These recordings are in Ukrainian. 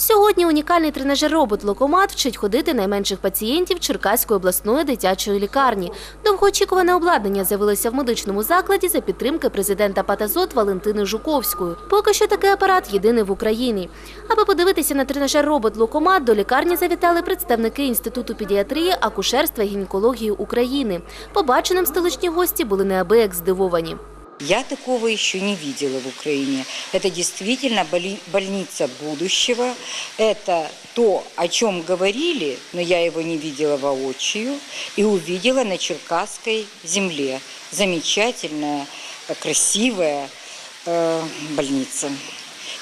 Сьогодні унікальний тренажер-робот «Локомат» вчить ходити найменших пацієнтів Черкаської обласної дитячої лікарні. Довгоочікуване обладнання з'явилося в медичному закладі за підтримки президента Патазот Валентини Жуковської. Поки що такий апарат єдиний в Україні. Аби подивитися на тренажер-робот «Локомат», до лікарні завітали представники Інституту педіатрії, акушерства і гінекології України. Побаченим столичні гості були неабияк здивовані. Я такого еще не видела в Украине. Это действительно больница будущего. Это то, о чем говорили, но я его не видела воочию и увидела на Черкасской земле. Замечательная, э, красивая э, больница.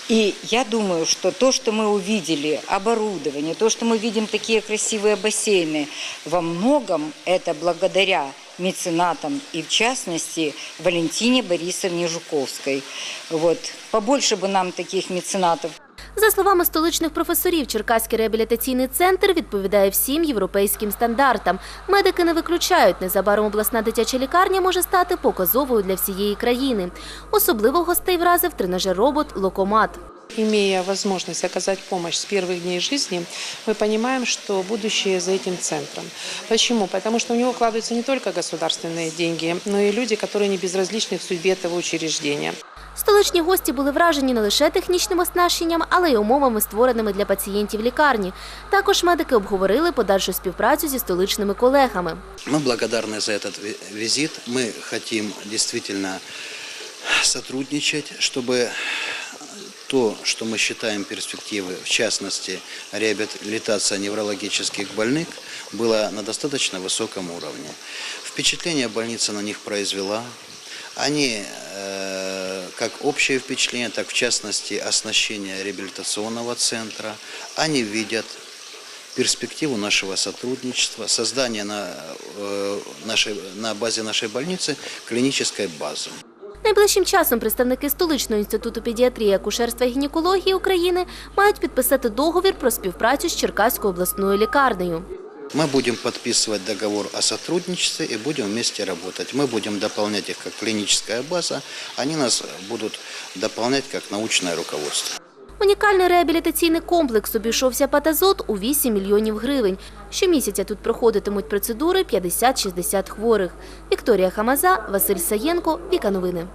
И я думаю, что то, что мы увидели, оборудование, то, что мы видим такие красивые бассейны, во многом это благодаря меценатам и, в частности, Валентине Борисовне Жуковской. Вот. Побольше бы нам таких меценатов. За словами столичних професорів, Черкаський реабілітаційний центр відповідає всім європейським стандартам. Медики не виключають, незабаром обласна дитяча лікарня може стати показовою для всієї країни. Особливо гостей вразив тренажер-робот «Локомат». Имея возможность оказать помощь с первых дней жизни, мы понимаем, что будущее за этим центром. Почему? Потому что у него вкладываются не только государственные деньги, но и люди, которые не безразличны в судьбе этого учреждения. Столичні гості були вражені не лише технічним оснащенням, але й умовами, створеними для пацієнтів лікарні. Також медики обговорили подальшу співпрацю зі столичними колегами. Мы благодарны за этот ви- визит. Мы хотим действительно сотрудничать, чтобы то, что мы считаем перспективы, в частности, реабилитация неврологических больных, было на достаточно высоком уровне. Впечатление больница на них произвела. Они, э, как общее впечатление, так в частности оснащение реабилитационного центра, они видят перспективу нашего сотрудничества, создание на, э, нашей, на базе нашей больницы клинической базы. Найближчим часом представники столичного інституту педіатрії, акушерства і гінекології України мають підписати договір про співпрацю з Черкаською обласною лікарнею. Мы будем подписывать договор о сотрудничестве и будем вместе работать. Мы будем дополнять их как клиническая база, они нас будут дополнять как научное руководство. Унікальний реабілітаційний комплекс обійшовся Патазот у 8 мільйонів гривень. Щомісяця тут проходитимуть процедури 50-60 хворих. Вікторія Хамаза, Василь Саєнко, Віка Новини.